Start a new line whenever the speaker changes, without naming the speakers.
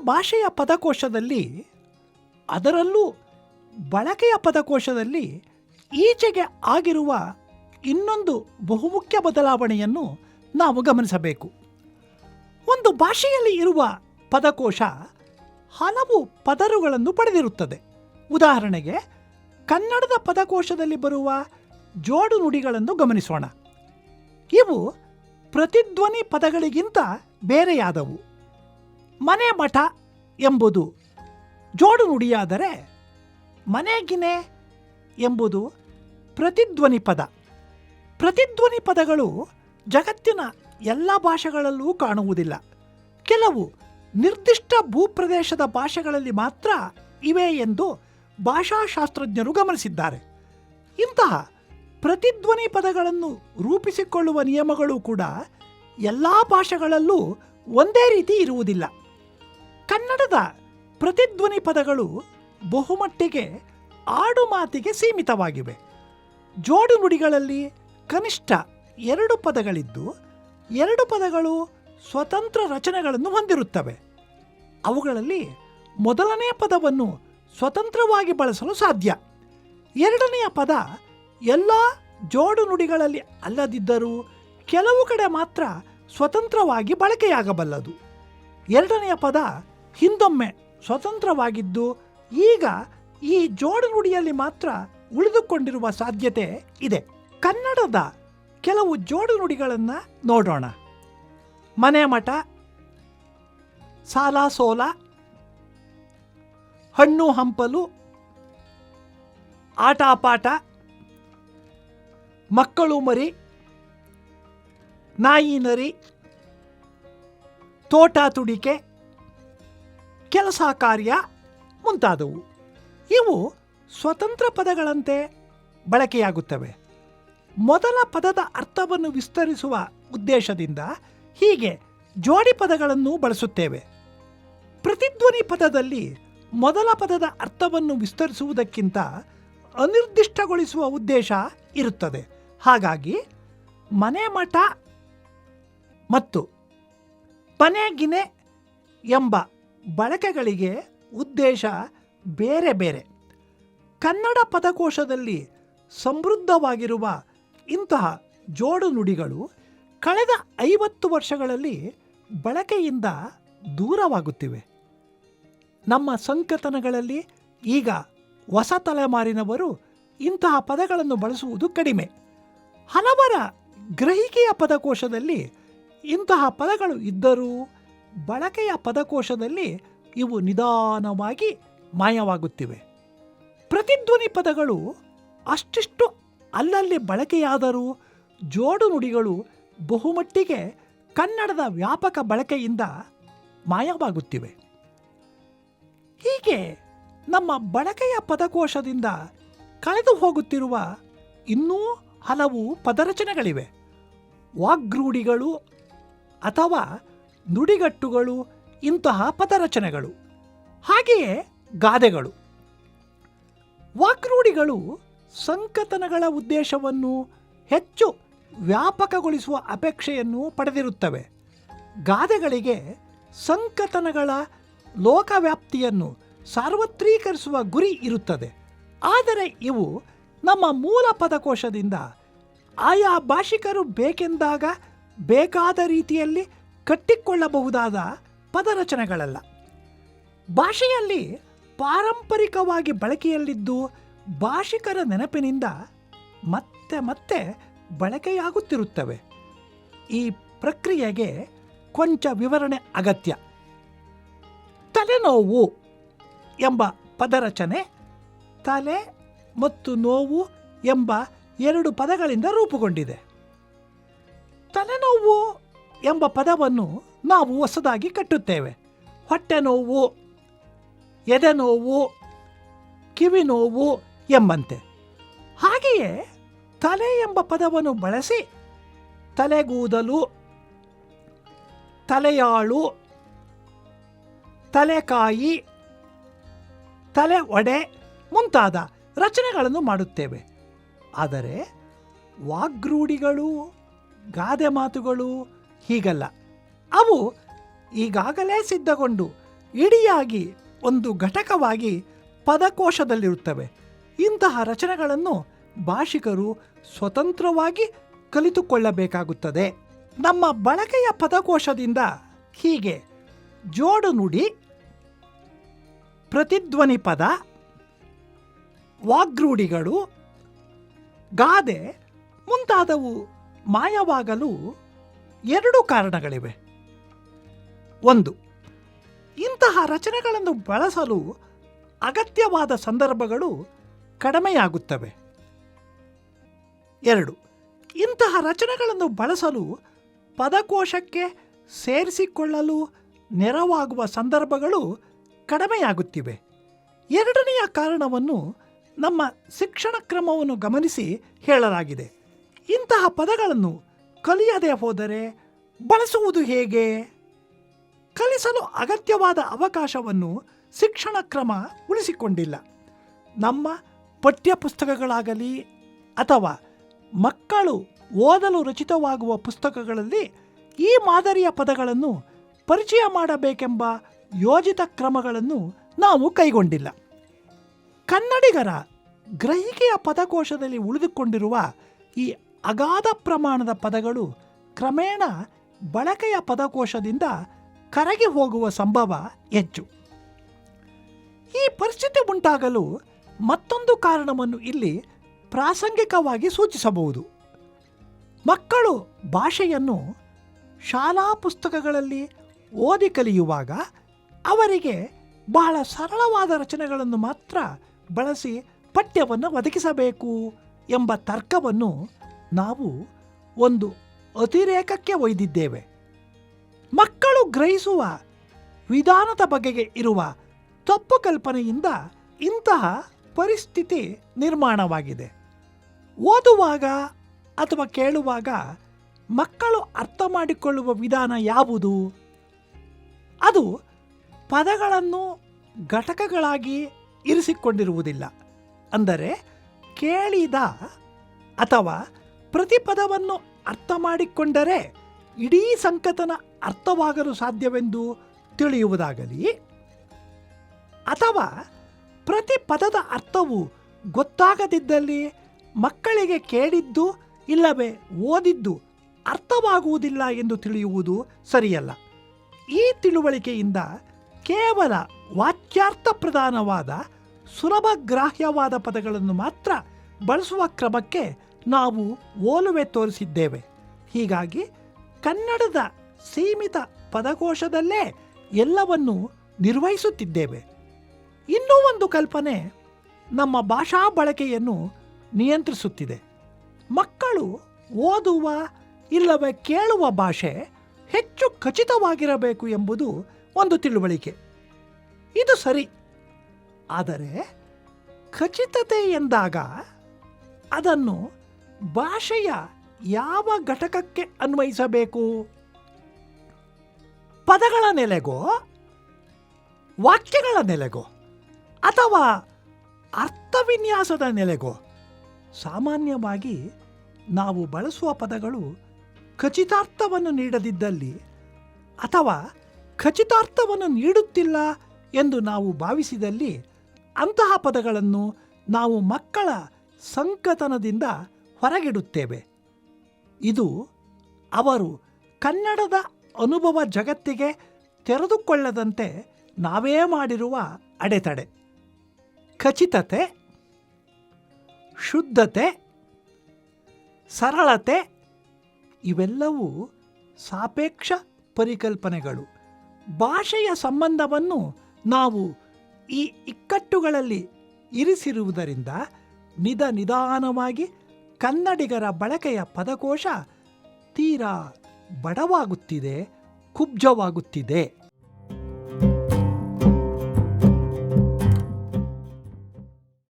ಭಾಷೆಯ ಪದಕೋಶದಲ್ಲಿ, ಅದರಲ್ಲೂ ಬಳಕೆಯ ಪದಕೋಶದಲ್ಲಿ ಈಚೆಗೆ ಆಗಿರುವ ಇನ್ನೊಂದು ಬಹುಮುಖ್ಯ ಬದಲಾವಣೆಯನ್ನು ನಾವು ಗಮನಿಸಬೇಕು. ಒಂದು ಭಾಷೆಯಲ್ಲಿ ಇರುವ ಪದಕೋಶ ಹಲವು ಪದರುಗಳನ್ನು ಪಡೆದಿರುತ್ತದೆ. ಉದಾಹರಣೆಗೆ, ಕನ್ನಡದ ಪದಕೋಶದಲ್ಲಿ ಬರುವ ಜೋಡು ನುಡಿಗಳನ್ನು ಗಮನಿಸೋಣ. ಇವು ಪ್ರತಿಧ್ವನಿ ಪದಗಳಿಗಿಂತ ಬೇರೆಯಾದವು. ಮನೆ ಮಠ ಎಂಬುದು ಜೋಡು ನುಡಿಯಾದರೆ ಮನೆಗಿನೆ ಎಂಬುದು ಪ್ರತಿಧ್ವನಿ ಪದ. ಪ್ರತಿಧ್ವನಿ ಪದಗಳು ಜಗತ್ತಿನ ಎಲ್ಲ ಭಾಷೆಗಳಲ್ಲೂ ಕಾಣುವುದಿಲ್ಲ. ಕೆಲವು ನಿರ್ದಿಷ್ಟ ಭೂಪ್ರದೇಶದ ಭಾಷೆಗಳಲ್ಲಿ ಮಾತ್ರ ಇವೆ ಎಂದು ಭಾಷಾಶಾಸ್ತ್ರಜ್ಞರು ಗಮನಿಸಿದ್ದಾರೆ. ಇಂತಹ ಪ್ರತಿಧ್ವನಿ ಪದಗಳನ್ನು ರೂಪಿಸಿಕೊಳ್ಳುವ ನಿಯಮಗಳು ಕೂಡ ಎಲ್ಲ ಭಾಷೆಗಳಲ್ಲೂ ಒಂದೇ ರೀತಿ ಇರುವುದಿಲ್ಲ. ಕನ್ನಡದ ಪ್ರತಿಧ್ವನಿ ಪದಗಳು ಬಹುಮಟ್ಟಿಗೆ ಆಡು ಮಾತಿಗೆ ಸೀಮಿತವಾಗಿವೆ. ಜೋಡು ನುಡಿಗಳಲ್ಲಿ ಕನಿಷ್ಠ ಎರಡು ಪದಗಳಿದ್ದು, ಎರಡು ಪದಗಳು ಸ್ವತಂತ್ರ ರಚನೆಗಳನ್ನು ಹೊಂದಿರುತ್ತವೆ. ಅವುಗಳಲ್ಲಿ ಮೊದಲನೇ ಪದವನ್ನು ಸ್ವತಂತ್ರವಾಗಿ ಬಳಸಲು ಸಾಧ್ಯ. ಎರಡನೆಯ ಪದ ಎಲ್ಲ ಜೋಡು ನುಡಿಗಳಲ್ಲಿ ಅಲ್ಲದಿದ್ದರೂ ಕೆಲವು ಕಡೆ ಮಾತ್ರ ಸ್ವತಂತ್ರವಾಗಿ ಬಳಕೆಯಾಗಬಲ್ಲದು. ಎರಡನೆಯ ಪದ ಹಿಂದೊಮ್ಮೆ ಸ್ವತಂತ್ರವಾಗಿದ್ದು ಈಗ ಈ ಜೋಡುನುಡಿಯಲ್ಲಿ ಮಾತ್ರ ಉಳಿದುಕೊಂಡಿರುವ ಸಾಧ್ಯತೆ ಇದೆ. ಕನ್ನಡದ ಕೆಲವು ಜೋಡು ನುಡಿಗಳನ್ನು ನೋಡೋಣ. ಮನೆ ಮಠ, ಸಾಲ ಸೋಲ, ಹಣ್ಣು ಹಂಪಲು, ಆಟ ಮಕ್ಕಳು ಮರಿ, ನಾಯಿ ನರಿ, ತೋಟ ತುಡಿಕೆ ಕೆಲಸ ಕಾರ್ಯ ಮುಂತಾದವು. ಇವು ಸ್ವತಂತ್ರ ಪದಗಳಂತೆ ಬಳಕೆಯಾಗುತ್ತವೆ. ಮೊದಲ ಪದದ ಅರ್ಥವನ್ನು ವಿಸ್ತರಿಸುವ ಉದ್ದೇಶದಿಂದ ಹೀಗೆ ಜೋಡಿ ಪದಗಳನ್ನು ಬಳಸುತ್ತೇವೆ. ಪ್ರತಿಧ್ವನಿ ಪದದಲ್ಲಿ ಮೊದಲ ಪದದ ಅರ್ಥವನ್ನು ವಿಸ್ತರಿಸುವುದಕ್ಕಿಂತ ಅನಿರ್ದಿಷ್ಟಗೊಳಿಸುವ ಉದ್ದೇಶ ಇರುತ್ತದೆ. ಹಾಗಾಗಿ ಮನೆ ಮಠ ಮತ್ತು ಪನೆಗಿನೆ ಎಂಬ ಬಳಕೆಗಳಿಗೆ ಉದ್ದೇಶ ಬೇರೆ ಬೇರೆ. ಕನ್ನಡ ಪದಕೋಶದಲ್ಲಿ ಸಮೃದ್ಧವಾಗಿರುವ ಇಂತಹ ಜೋಡು ನುಡಿಗಳು ಕಳೆದ ಐವತ್ತು ವರ್ಷಗಳಲ್ಲಿ ಬಳಕೆಯಿಂದ ದೂರವಾಗುತ್ತಿವೆ. ನಮ್ಮ ಸಂಕಥನಗಳಲ್ಲಿ ಈಗ ಹೊಸ ತಲೆಮಾರಿನವರು ಇಂತಹ ಪದಗಳನ್ನು ಬಳಸುವುದು ಕಡಿಮೆ. ಹಲವರ ಗ್ರಹಿಕೆಯ ಪದಕೋಶದಲ್ಲಿ ಇಂತಹ ಪದಗಳು ಇದ್ದರೂ ಬಳಕೆಯ ಪದಕೋಶದಲ್ಲಿ ಇವು ನಿಧಾನವಾಗಿ ಮಾಯವಾಗುತ್ತಿವೆ. ಪ್ರತಿಧ್ವನಿ ಪದಗಳು ಅಷ್ಟಿಷ್ಟು ಅಲ್ಲಲ್ಲಿ ಬಳಕೆಯಾದರೂ ಜೋಡು ನುಡಿಗಳು ಬಹುಮಟ್ಟಿಗೆ ಕನ್ನಡದ ವ್ಯಾಪಕ ಬಳಕೆಯಿಂದ ಮಾಯವಾಗುತ್ತಿವೆ. ಹೀಗೆ ನಮ್ಮ ಬಳಕೆಯ ಪದಕೋಶದಿಂದ ಕಳೆದು ಹೋಗುತ್ತಿರುವ ಇನ್ನೂ ಹಲವು ಪದರಚನೆಗಳಿವೆ. ವಾಗ್ರೂಢಿಗಳು ಅಥವಾ ನುಡಿಗಟ್ಟುಗಳು, ಇಂತಹ ಪದರಚನೆಗಳು. ಹಾಗೆಯೇ ಗಾದೆಗಳು. ವಾಕ್ರೂಢಿಗಳು ಸಂಕತನಗಳ ಉದ್ದೇಶವನ್ನು ಹೆಚ್ಚು ವ್ಯಾಪಕಗೊಳಿಸುವ ಅಪೇಕ್ಷೆಯನ್ನು ಪಡೆದಿರುತ್ತವೆ. ಗಾದೆಗಳಿಗೆ ಸಂಕತನಗಳ ಲೋಕವ್ಯಾಪ್ತಿಯನ್ನು ಸಾರ್ವತ್ರೀಕರಿಸುವ ಗುರಿ ಇರುತ್ತದೆ. ಆದರೆ ಇವು ನಮ್ಮ ಮೂಲ ಪದಕೋಶದಿಂದ ಆಯಾ ಭಾಷಿಕರು ಬೇಕೆಂದಾಗ ಬೇಕಾದ ರೀತಿಯಲ್ಲಿ ಕಟ್ಟಿಕೊಳ್ಳಬಹುದಾದ ಪದರಚನೆಗಳಲ್ಲ. ಭಾಷೆಯಲ್ಲಿ ಪಾರಂಪರಿಕವಾಗಿ ಬಳಕೆಯಲ್ಲಿದ್ದು ಭಾಷಿಕರ ನೆನಪಿನಿಂದ ಮತ್ತೆ ಮತ್ತೆ ಬಳಕೆಯಾಗುತ್ತಿರುತ್ತವೆ. ಈ ಪ್ರಕ್ರಿಯೆಗೆ ಕೊಂಚ ವಿವರಣೆ ಅಗತ್ಯ. ತಲೆನೋವು ಎಂಬ ಪದರಚನೆ, ತಲೆ ಮತ್ತು ನೋವು ಎಂಬ ಎರಡು ಪದಗಳಿಂದ ರೂಪುಗೊಂಡಿದೆ. ತಲೆನೋವು ಎಂಬ ಪದವನ್ನು ನಾವು ಹೊಸದಾಗಿ ಕಟ್ಟುತ್ತೇವೆ. ಹೊಟ್ಟೆ ನೋವು, ಎದೆ ನೋವು, ಕಿವಿ ನೋವು ಎಂಬಂತೆ. ಹಾಗೆಯೇ ತಲೆ ಎಂಬ ಪದವನ್ನು ಬಳಸಿ ತಲೆಗೂದಲು, ತಲೆಯಾಳು, ತಲೆಕಾಯಿ ತಲೆ ಒಡೆ ಮುಂತಾದ ರಚನೆಗಳನ್ನು ಮಾಡುತ್ತೇವೆ. ಆದರೆ ವಾಗ್ರೂಢಿಗಳು, ಗಾದೆ ಮಾತುಗಳು ಹೀಗಲ್ಲ. ಅವು ಈಗಾಗಲೇ ಸಿದ್ಧಗೊಂಡು ಇಡಿಯಾಗಿ ಒಂದು ಘಟಕವಾಗಿ ಪದಕೋಶದಲ್ಲಿರುತ್ತವೆ. ಇಂತಹ ರಚನೆಗಳನ್ನು ಭಾಷಿಕರು ಸ್ವತಂತ್ರವಾಗಿ ಕಲಿತುಕೊಳ್ಳಬೇಕಾಗುತ್ತದೆ. ನಮ್ಮ ಬಳಕೆಯ ಪದಕೋಶದಿಂದ ಹೀಗೆ. ಜೋಡು ನುಡಿ, ಪ್ರತಿಧ್ವನಿ ಪದ, ವಾಗ್ರೂಢಿಗಳು, ಗಾದೆ ಮುಂತಾದವು ಮಾಯವಾಗಲು ಎರಡು ಕಾರಣಗಳಿವೆ. ಒಂದು, ಇಂತಹ ರಚನೆಗಳನ್ನು ಬಳಸಲು ಅಗತ್ಯವಾದ ಸಂದರ್ಭಗಳು ಕಡಿಮೆಯಾಗುತ್ತವೆ. ಎರಡು, ಇಂತಹ ರಚನೆಗಳನ್ನು ಬಳಸಲು ಪದಕೋಶಕ್ಕೆ ಸೇರಿಸಿಕೊಳ್ಳಲು ನೆರವಾಗುವ ಸಂದರ್ಭಗಳು ಕಡಿಮೆಯಾಗುತ್ತಿವೆ. ಎರಡನೆಯ ಕಾರಣವನ್ನು ನಮ್ಮ ಶಿಕ್ಷಣ ಕ್ರಮವನ್ನು ಗಮನಿಸಿ ಹೇಳಲಾಗಿದೆ. ಇಂತಹ ಪದಗಳನ್ನು ಕಲಿಯದೆ ಹೋದರೆ ಬಳಸುವುದು ಹೇಗೆ? ಕಲಿಸಲು ಅಗತ್ಯವಾದ ಅವಕಾಶವನ್ನು ಶಿಕ್ಷಣ ಕ್ರಮ ಉಳಿಸಿಕೊಂಡಿಲ್ಲ. ನಮ್ಮ ಪಠ್ಯಪುಸ್ತಕಗಳಾಗಲಿ ಅಥವಾ ಮಕ್ಕಳು ಓದಲು ರಚಿತವಾಗುವ ಪುಸ್ತಕಗಳಲ್ಲಿ ಈ ಮಾದರಿಯ ಪದಗಳನ್ನು ಪರಿಚಯ ಮಾಡಬೇಕೆಂಬ ಯೋಜಿತ ಕ್ರಮಗಳನ್ನು ನಾವು ಕೈಗೊಂಡಿಲ್ಲ. ಕನ್ನಡಿಗರ ಗ್ರಹಿಕೆಯ ಪದಕೋಶದಲ್ಲಿ ಉಳಿದುಕೊಂಡಿರುವ ಈ ಅಗಾಧ ಪ್ರಮಾಣದ ಪದಗಳು ಕ್ರಮೇಣ ಬಳಕೆಯ ಪದಕೋಶದಿಂದ ಕರಗಿ ಹೋಗುವ ಸಂಭವ ಹೆಚ್ಚು. ಈ ಪರಿಸ್ಥಿತಿ ಉಂಟಾಗಲು ಮತ್ತೊಂದು ಕಾರಣವನ್ನು ಇಲ್ಲಿ ಪ್ರಾಸಂಗಿಕವಾಗಿ ಸೂಚಿಸಬಹುದು. ಮಕ್ಕಳು ಭಾಷೆಯನ್ನು ಶಾಲಾ ಪುಸ್ತಕಗಳಲ್ಲಿ ಓದಿ ಕಲಿಯುವಾಗ ಅವರಿಗೆ ಬಹಳ ಸರಳವಾದ ರಚನೆಗಳನ್ನು ಮಾತ್ರ ಬಳಸಿ ಪಠ್ಯವನ್ನು ಒದಗಿಸಬೇಕು ಎಂಬ ತರ್ಕವನ್ನು ನಾವು ಒಂದು ಅತಿರೇಕಕ್ಕೆ ಒಯ್ದಿದ್ದೇವೆ. ಮಕ್ಕಳು ಗ್ರಹಿಸುವ ವಿಧಾನದ ಬಗೆಗೆ ಇರುವ ತಪ್ಪು ಕಲ್ಪನೆಯಿಂದ ಇಂತಹ ಪರಿಸ್ಥಿತಿ ನಿರ್ಮಾಣವಾಗಿದೆ. ಓದುವಾಗ ಅಥವಾ ಕೇಳುವಾಗ ಮಕ್ಕಳು ಅರ್ಥ ಮಾಡಿಕೊಳ್ಳುವ ವಿಧಾನ ಯಾವುದು? ಅದು ಪದಗಳನ್ನು ಘಟಕಗಳಾಗಿ ಇರಿಸಿಕೊಂಡಿರುವುದಿಲ್ಲ. ಅಂದರೆ ಕೇಳಿದ ಅಥವಾ ಪ್ರತಿ ಪದವನ್ನು ಅರ್ಥ ಮಾಡಿಕೊಂಡರೆ ಇಡೀ ಸಂಕತನ ಅರ್ಥವಾಗಲು ಸಾಧ್ಯವೆಂದು ತಿಳಿಯುವುದಾಗಲಿ, ಅಥವಾ ಪ್ರತಿ ಪದದ ಅರ್ಥವು ಗೊತ್ತಾಗದಿದ್ದಲ್ಲಿ ಮಕ್ಕಳಿಗೆ ಕೇಳಿದ್ದು ಇಲ್ಲವೇ ಓದಿದ್ದು ಅರ್ಥವಾಗುವುದಿಲ್ಲ ಎಂದು ತಿಳಿಯುವುದು ಸರಿಯಲ್ಲ. ಈ ತಿಳುವಳಿಕೆಯಿಂದ ಕೇವಲ ವಾಕ್ಯಾರ್ಥ ಪ್ರಧಾನವಾದ ಸುಲಭ ಗ್ರಾಹ್ಯವಾದ ಪದಗಳನ್ನು ಮಾತ್ರ ಬಳಸುವ ಕ್ರಮಕ್ಕೆ ನಾವು ಓಲುವೆ ತೋರಿಸಿದ್ದೇವೆ. ಹೀಗಾಗಿ ಕನ್ನಡದ ಸೀಮಿತ ಪದಕೋಶದಲ್ಲೇ ಎಲ್ಲವನ್ನು ನಿರ್ವಹಿಸುತ್ತಿದ್ದೇವೆ. ಇನ್ನೂ ಒಂದು ಕಲ್ಪನೆ ನಮ್ಮ ಭಾಷಾ ಬಳಕೆಯನ್ನು ನಿಯಂತ್ರಿಸುತ್ತಿದೆ. ಮಕ್ಕಳು ಓದುವ ಇಲ್ಲವೇ ಕೇಳುವ ಭಾಷೆ ಹೆಚ್ಚು ಖಚಿತವಾಗಿರಬೇಕು ಎಂಬುದು ಒಂದು ತಿಳುವಳಿಕೆ. ಇದು ಸರಿ. ಆದರೆ ಖಚಿತತೆ ಎಂದಾಗ ಅದನ್ನು ಭಾಷೆಯ ಯಾವ ಘಟಕಕ್ಕೆ ಅನ್ವಯಿಸಬೇಕು? ಪದಗಳ ನೆಲೆಗೋ? ವಾಕ್ಯಗಳ ನೆಲೆಗೋ? ಅಥವಾ ಅರ್ಥವಿನ್ಯಾಸದ ನೆಲೆಗೋ? ಸಾಮಾನ್ಯವಾಗಿ ನಾವು ಬಳಸುವ ಪದಗಳು ಖಚಿತಾರ್ಥವನ್ನು ನೀಡದಿದ್ದಲ್ಲಿ ಅಥವಾ ಖಚಿತಾರ್ಥವನ್ನು ನೀಡುತ್ತಿಲ್ಲ ಎಂದು ನಾವು ಭಾವಿಸಿದಲ್ಲಿ ಅಂತಹ ಪದಗಳನ್ನು ನಾವು ಮಕ್ಕಳ ಸಂಕತನದಿಂದ ಹೊರಗಿಡುತ್ತೇವೆ. ಇದು ಅವರು ಕನ್ನಡದ ಅನುಭವ ಜಗತ್ತಿಗೆ ತೆರೆದುಕೊಳ್ಳದಂತೆ ನಾವೇ ಮಾಡಿರುವ ಅಡೆತಡೆ. ಖಚಿತತೆ, ಶುದ್ಧತೆ, ಸರಳತೆ ಇವೆಲ್ಲವೂ ಸಾಪೇಕ್ಷ ಪರಿಕಲ್ಪನೆಗಳು. ಭಾಷೆಯ ಸಂಬಂಧವನ್ನು ನಾವು ಈ ಇಕ್ಕಟ್ಟುಗಳಲ್ಲಿ ಇರಿಸಿರುವುದರಿಂದ ನಿಧ ನಿಧಾನವಾಗಿ ಕನ್ನಡಿಗರ ಬಳಕೆಯ ಪದಕೋಶ ತೀರಾ ಬಡವಾಗುತ್ತಿದೆ ಕುಬ್ಜವಾಗುತ್ತಿದೆ.